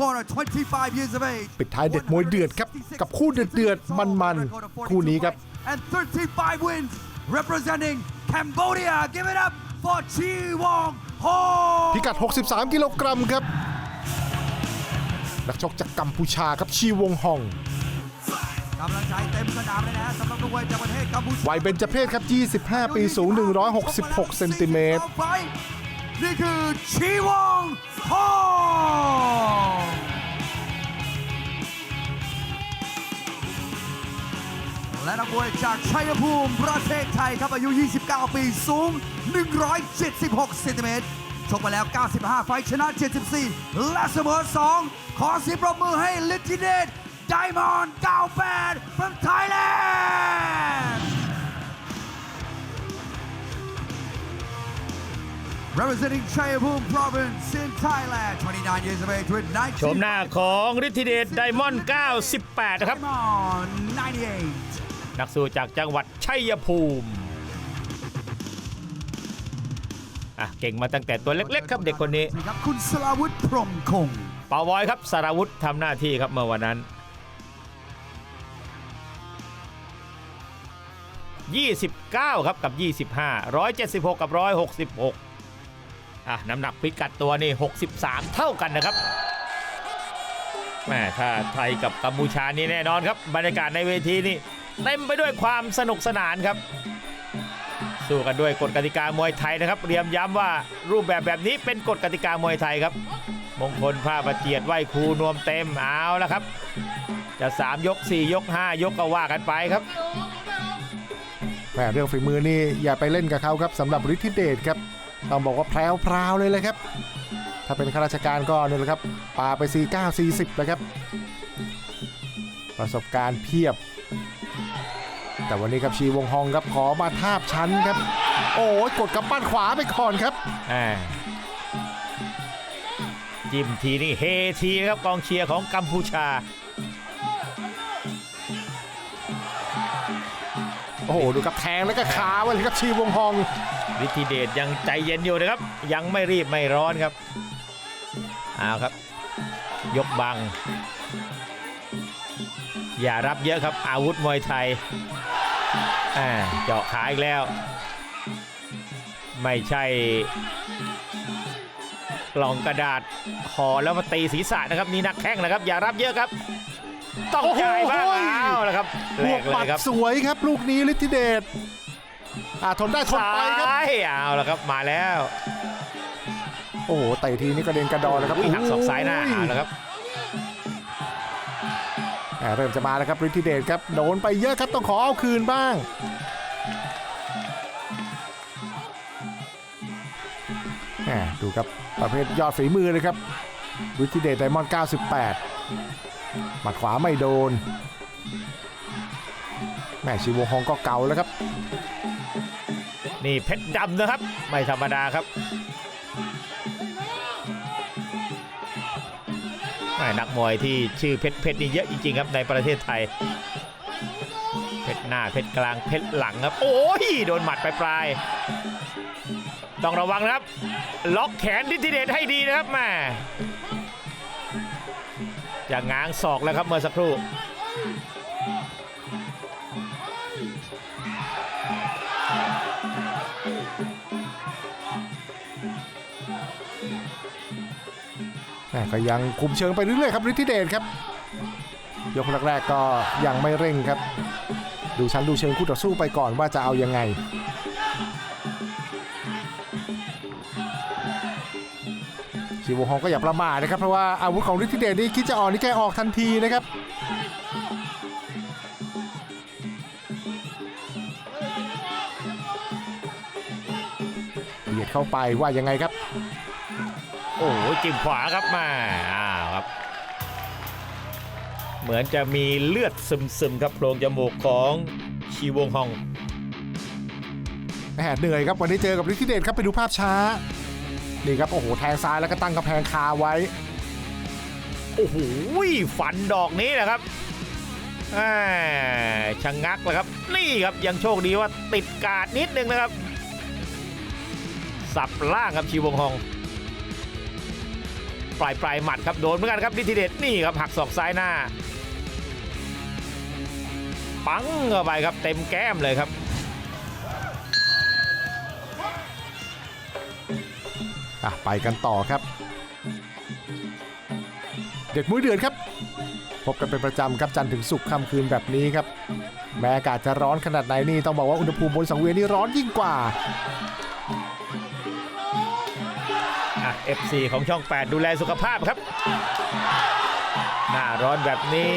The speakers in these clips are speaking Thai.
corner, 25 years of age. ปิดท้ายเด็ดมวยเดือดครับ กับคู่เดือดๆมันๆคู่นี้ครับ And 35 wins representing Cambodia. Give it up for Chi Wong Ho. พิกัด 63 กิโลกรัมครับ นักชกจากกัมพูชาครับชีวงฮองกำลังใจเต็มสนามเลยนะฮะสำหรับนักมวยจากประเทศกัมพูชาวัยเบญจเพศครับ 25 ปีสูง 166 เซนติเมตรนี่คือชีวองฮอง และนักมวยจากชัยภูมิประเทศไทยครับอายุ 29 ปี สูง 176เซนติเมตรชกมาแล้ว 95 ไฟท์ชนะ 74 และเสมอ 2 ขอเสียงปรบมือให้ลิทธิเดชไดมอนด์98 from Thailand representing Chayabum province in Thailand 29 years of age with 19ชมหน้าของฤทธิเดชไดมอนด์98 นะครับ Diamond 98 นักสู้จากจังหวัดชัยภูมิอะเก่งมาตั้งแต่ตัวเล็กๆ ครับเด็กคนนี้ครับคุณสลาวุธพรหมคงเป่าวอยครับสารวุฒิทำหน้าที่ครับเมื่อวันนั้น 29 ครับกับ 25 176 กับ 166อะน้ำหนักพิกัดตัวนี่ 63 เท่ากันนะครับแม่ถ้าไทยกับกัมพูชานี่แน่นอนครับ บรรยากาศในเวทีนี่ เต็มไปด้วยความสนุกสนานครับ สู้กันด้วยกฎกติกามวยไทยนะครับเรียมย้ำว่ารูปแบบแบบนี้เป็นกฎกติกามวยไทยครับ มงคลผ้าประเจียดไหวครูนวมเต็มเอาแล้วครับ จะ 3 ยก 4 ยก 5 ยกก็ว่ากันไปครับแหมเรื่องฝีมือนี่อย่าไปเล่นกับเขาครับสำหรับฤทธิเดชครับต้องบอกว่าแพรวพราวเลยเลยครับ ถ้าเป็นข้าราชการก็เนี่ยแหละครับปาไป 49 40เลยครับ ประสบการณ์เพียบ แต่วันนี้ครับชีวงฮองครับขอมาทาบชั้นครับ โอ้ยกดกับปั้นขวาไปก่อนครับ อ่าจิ้มทีนี่เฮทีนะครับกองเชียร์ของกัมพูชา โอ้โหดูกับแทงแล้วก็ขาไว้เลยครับชีวงฮอง ฤทธิเดชยังใจเย็นอยู่นะครับ ยังไม่รีบไม่ร้อนครับเอาครับ ยกบัง อย่ารับเยอะครับอาวุธมวยไทยอ่าเจาะขาอีกแล้ว ไม่ใช่กล่องกระดาษห่อแล้วมาตีศีรษะนะครับ นี่นักแข้งนะครับ อย่ารับเยอะครับ ต้องจ่ายบ้างโอ้โหเอาแล้วครับบแรวกกเลปัดยครับสวยครับ ลูกนี้ฤทธิเดชอ่าทนได้ทนไปครับซ้ายเอาแล้วครับมาแล้ว โอ้โหเตะทีนี้กระเด็นกระดอนแล้วครับอุ้ยหักศอกซ้ายหน้าเอาแล้วครับอ่า เริ่มจะมาแล้วครับฤทธิเดชครับโดนไปเยอะครับต้องขอเอาคืนบ้างแหมดูครับประเภทยอดฝีมือเลยครับฤทธิเดชไดมอนด์98หมัดขวาไม่โดน แม่ชีวงฮองก็เก่าแล้วครับ นี่เพชรดำนะครับ ไม่ธรรมดาครับ นักมวยที่ชื่อเพชรเพชรนี่เยอะจริงๆครับในประเทศไทย เพชรหน้าเพชรกลางเพชรหลังครับ โอ้ยโดนหมัดไปปลายๆต้องระวังนะครับ ล็อกแขนฤทธิเดชให้ดีนะครับแม่จะง้างศอกแล้วครับเมื่อสักครู่ ก็ยังคุมเชิงไปเรื่อยๆครับฤทธิเดชครับ ยกแรกๆก็ยังไม่เร่งครับ ดูชั้นดูเชิงคู่ต่อสู้ไปก่อนว่าจะเอายังไงชิวฮองก็อย่าประมาทนะครับเพราะว่าอาวุธของฤทธิเดชนี่คิดจะออกนี่แกออกทันทีนะครับเบียดเข้าไปว่ายังไงครับ อ้โหจิ้มขวาครับมาอ้าวครับ เหมือนจะมีเลือดซึมๆครับโพรงจมูกของชีวงฮองแหมเหนื่อยครับวันนี้เจอกับฤทธิเดชครับไปดูภาพช้านี่ครับโอ้โหแทงซ้ายแล้วก็ตั้งกำแพงคาไว้ โอ้โหฝันดอกนี้นะครับอ่าชะงงักเลยครับ นี่ครับยังโชคดีว่าติดกาดนิดนึงนะครับ สับล่างครับชีวงฮอง ปลายปลายหมัดครับโดนเหมือนกันครับฤทธิเดชนี่ครับหักศอกซ้ายหน้า ปังเข้าไปครับเต็มแก้มเลยครับอะไปกันต่อครับ เด็ดมุ้ยเดือดครับ พบกันเป็นประจำครับจันทร์ถึงศุกร์ค่ำคืนแบบนี้ครับ แม้อากาศจะร้อนขนาดไหนนี่ต้องบอกว่าอุณหภูมิบนสังเวียนนี่ร้อนยิ่งกว่า FC ของช่อง 8 ดูแลสุขภาพครับ หน้าร้อนแบบนี้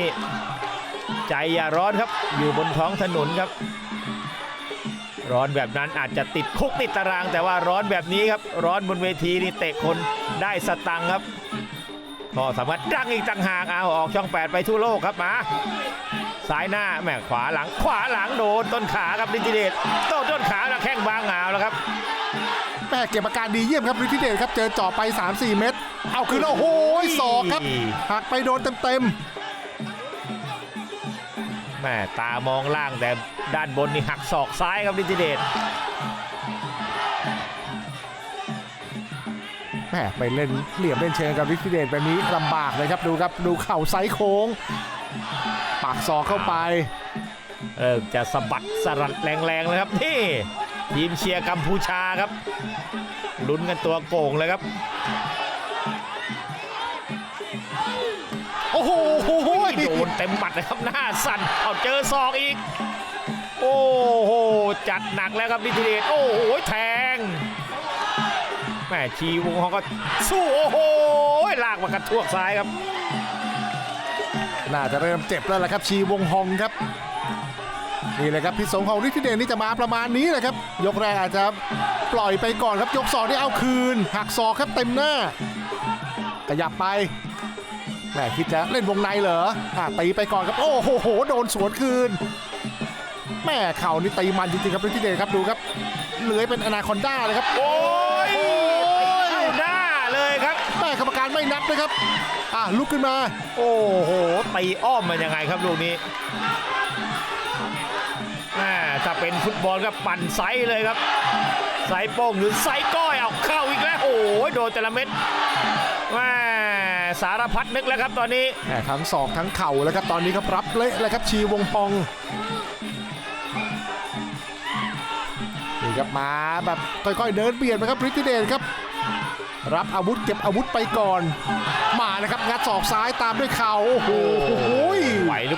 ใจอย่าร้อนครับ อยู่บนท้องถนนครับ ร้อนแบบนั้นอาจจะติดคุกติดตาราง แต่ว่าร้อนแบบนี้ครับ ร้อนบนเวทีนี่เตะคนได้สตังค์ครับก็สามารถดังอีกต่างหากเอาออกช่อง 8 ไปทั่วโลกครับมาซ้ายหน้าแม่ขวาหลังขวาหลังโดนต้นขาครับดิจิเดตโต้ต้นขาแล้วแข้งบางงาวแล้วครับ แม่เก็บอาการดีเยี่ยมครับฤทธิเดชครับเจอจ่อไป 3-4 เม็ดเอาคืนแล้วโอ้โหศอกครับหักไปโดนเต็มแม่ตามองล่างแต่ด้านบนนี่หักศอกซ้ายครับดิจิเดตๆแม่ไปเล่นเหลี่ยมเล่นเชิงกับฤทธิเดชแบบนี้ลำบากเลยครับดูครับดูเข่าไซส์โค้ง ปากศอกเข้าไปเออจะสะบัดสลัดแรงๆเลยครับนี่ ทีมเชียร์กัมพูชาครับลุ้นกันตัวโก่งเลยครับ โอ้โหโดนเต็มหมัดเลยครับหน้าสั่นเอาเจอศอกอีก โอ้โห จัดหนักแล้วครับดิจิเดตโอ้โห แทงแม่ชีวงเขาก็สู้โอ้โหลากมากระทวกซ้ายครับ น่าจะเริ่มเจ็บแล้วล่ะครับชีวงฮองครับ นี่เลยครับพิษสงของฤทธิเดชนี่จะมาประมาณนี้แหละครับ ยกแรกอาจจะปล่อยไปก่อนครับยกสองนี่เอาคืนหักศอกครับเต็มหน้าขยับไปแหมคิดจะเล่นวงในเหรออะตีไปก่อนครับ โอ้โห โดนสวนคืนแม่เข่านี่ตีมันจริงๆครับฤทธิเดชครับดูครับเลื้อยเป็นอนาคอนด้าเลยครับ โอ้ยโอ้ยเข้าหน้าเลยครับแม่กรรมการไม่นับนะครับอะลุกขึ้นมา โอ้โหตีอ้อมมันยังไงครับลูกนี้แม่ ถ้าเป็นฟุตบอลก็ปั่นไซส์เลยครับ ไซโป้งหรือไซก้อยเอาเข้าอีกแล้วโอ้โหโดนแต่ละเม็ดแม่สารพัดนึกแล้วครับตอนนี้แม่ทั้งศอกทั้งเข่าแล้วครับตอนนี้ครับรับเละเลยครับชีวงพองนี่ครับมาแบบค่อยๆเดินเบียดไปครับฤทธิเดชครับ รับอาวุธเก็บอาวุธไปก่อน มาเลยครับงัดศอกซ้ายตามด้วยเข่าโอ้โห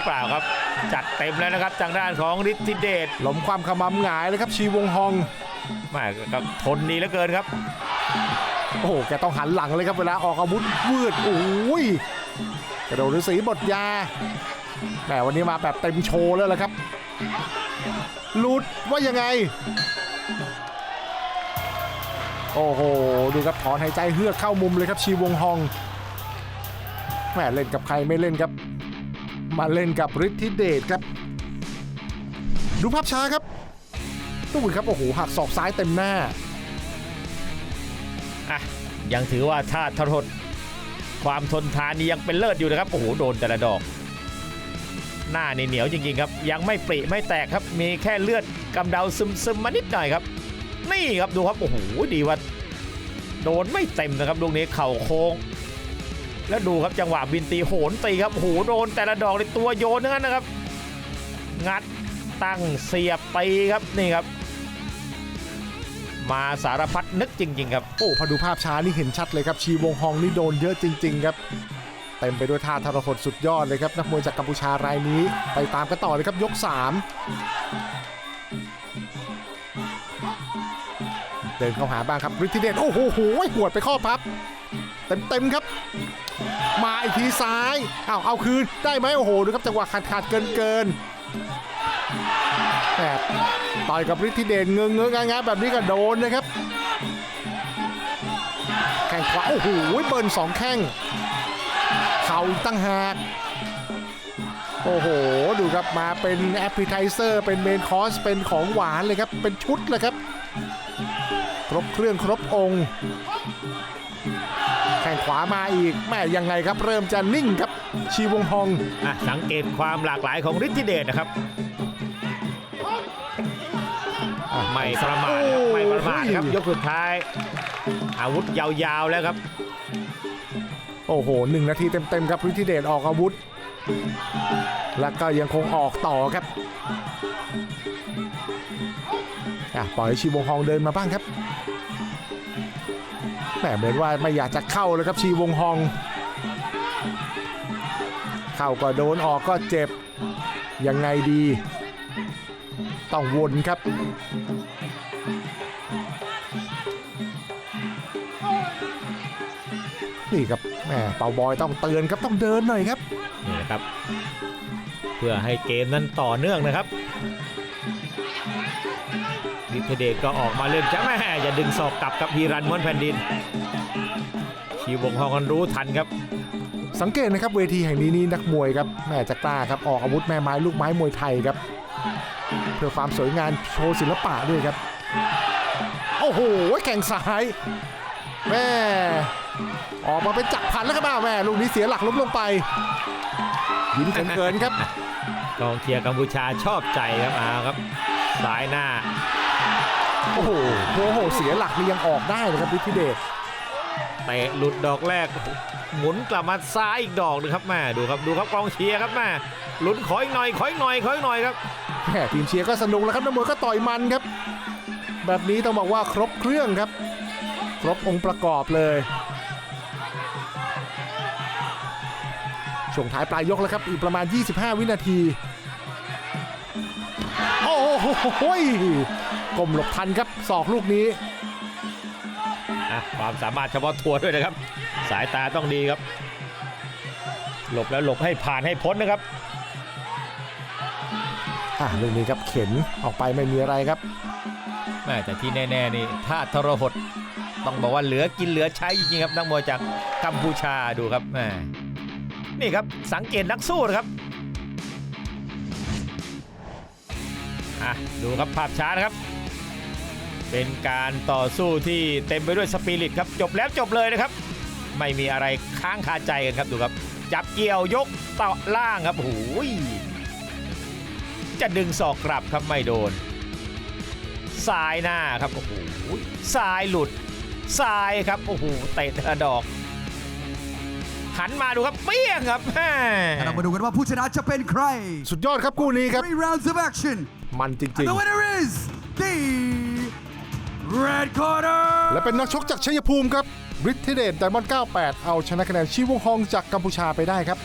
รือเปล่าครับ จัดเต็มแล้วนะครับทางด้านของฤทธิเดชล้มความขมำหงายเลยครับชีวงฮองแม่ก็ทนดีเหลือเกินครับ โอ้โหแกต้องหันหลังเลยครับเวลาออกอาวุธวืดโอ้ยกระโดดฤาษีบทยาแหมวันนี้มาแบบเต็มโชว์แล้วละครับหลุดว่ายังไง โอ้โห ดูครับถอนหายใจเฮือกเข้ามุมเลยครับชีวงฮองแหมเล่นกับใครไม่เล่นครับ มาเล่นกับฤทธิเดชครับ ดูภาพช้าครับดูครับ โอ้โห หักศอกซ้ายเต็มหน้า อะ ยังถือว่าถ้าทรดความทนทานนี่ยังเป็นเลิศอยู่นะครับ โอ้โห โดนแต่ละดอก หน้านี่เหนียวจริงๆครับ ยังไม่ปริไม่แตกครับ มีแค่เลือดกำเดาซึมๆมานิดหน่อยครับ นี่ครับดูครับ โอ้โห ดีว่า โดนไม่เต็มนะครับลูกนี้เข่าโค้ง แล้วดูครับจังหวะบินตีโหนตีครับโอ้โหโดนแต่ละดอกในตัวโยนนั้นนะครับ งัดตั้งเสียบตีครับนี่ครับ มาสารพัดนึกจริง ๆ ครับ โอ้พอดูภาพช้านี่เห็นชัดเลยครับ ชีวงฮองนี่โดนเยอะจริง ๆ ครับเต็มไปด้วยท่าทรหดสุดยอดเลยครับนักมวยจากกัมพูชารายนี้ ไปตามกันต่อเลยครับยก 3 เดินเข้าหาบ้างครับฤทธิเดชโอ้โหโหหวดไปข้อพับ เต็มๆครับ มาอีกทีซ้ายเอาวเอาคืนได้ไหมโอ้โหดูครับจังหวะขาดขาดเกินเกินๆแหมต่อยกับฤทธิเดชเงื้อเงื้องะแบบนี้ก็โดนนะครับ แข้งขวาโอ้โหเบิร์นสองแข้งเข่าตั้งหากโอ้โห ดูครับมาเป็นแอปเปิลไทเซอร์เป็นเมนคอสเป็นของหวานเลยครับ เป็นชุดเลยครับ ครบเครื่องครบองค์ วามาอีกแม่ยังไงครับ เริ่มจะนิ่งครับ ชีวงฮองอะสังเกตความหลากหลายของฤทธิเดชนะครับ ไม่ประมาทครับไม่ประมาทครับยกสุดท้าย อาวุธยาวๆแล้วครับ โอ้โหหนึ่งนาทีเต็มๆครับฤทธิเดชออกอาวุธ แล้วก็ยังคงออกต่อครับอะปล่อยให้ชีวงฮองเดินมาบ้างครับ แหมเหมือนว่าไม่อยากจะเข้าเลยครับชีวงฮอง เข้าก็โดนออกก็เจ็บ ยังไงดี ต้องวนครับนี่ครับแหมเป่าบอยต้องเตือนครับต้องเดินหน่อยครับนี่นะครับ เพื่อให้เกมนั้นต่อเนื่องนะครับ ฤทธิเดชก็ออกมาเล่นจ้าแม่อย่าดึงศอกกลับกับพีรันม้วนแผ่นดินชีวงฮองกันรู้ทันครับ สังเกตนะครับเวทีแห่งนี้นี่นักมวยครับแม่จะกล้าครับออกอาวุธแม่ไม้ลูกไม้มวยไทยครับ เพื่อความสวยงามโชว์ศิลปะด้วยครับ โอ้โหแข่งซ้ายแม่ออกมาเป็นจักรพันแล้วครับอ้าวแม่ลูกนี้เสียหลักล้มลงไปยิ้มเกินๆครับกองเชียร์กัมพูชาชอบใจครับอาครับสายหน้า โอ้โหโอ้โหเสียหลักนี่ยังออกได้เลยครับฤทธิเดชเตะหลุดดอกแรกหมุนกลับมาซ้ายอีกดอกหนึงครับแม่ดูครับดูครับกองเชียร์ครับแม่ลุ้นขออีกหน่อยขออีกหน่อยขออีกหน่อยครับแม่ทีมเชียร์ก็สนุกแล้วครับนักมวยก็ต่อยมันครับ แบบนี้ต้องบอกว่าครบเครื่องครับ ครบองค์ประกอบเลยช่วงท้ายปลายยกแล้วครับอีกประมาณ 25 วินาที โอ้โห กลมหลบทันครับศอกลูกนี้อะความสามารถเฉพาะตัวด้วยนะครับ สายตาต้องดีครับ หลบแล้วหลบให้ผ่านให้พ้นนะครับอะลูกนี้ครับเข็นออกไปไม่มีอะไรครับแม่แต่ที่แน่ๆนี่ถ้าทรหดต้องบอกว่าเหลือกินเหลือใช้จริงๆครับนักมวยจากกัมพูชาดูครับแม่นี่ครับสังเกตนักสู้นะครับอะดูครับภาพช้านะครับ เป็นการต่อสู้ที่เต็มไปด้วยสปิริตครับจบแล้วจบเลยนะครับ ไม่มีอะไรค้างคาใจกันครับดูครับ จับเกี่ยวยกต่อล่างครับโอ้โหจะดึงศอกกลับครับไม่โดนซ้ายหน้าครับโอ้โหซ้ายหลุดซ้ายครับโอ้โหเตะแต่ละดอก หันมาดูครับเปี้ยงครับแม่เรามาดูกันว่าผู้ชนะจะเป็นใคร สุดยอดครับคู่นี้ครับ Three rounds of action มันจริง The winner is the Red Corner และเป็นนักชกจากชัยภูมิครับฤทธิเดชไดมอนด์98 เอาชนะคะแนนชีวงฮองจากกัมพูชาไปได้ครับ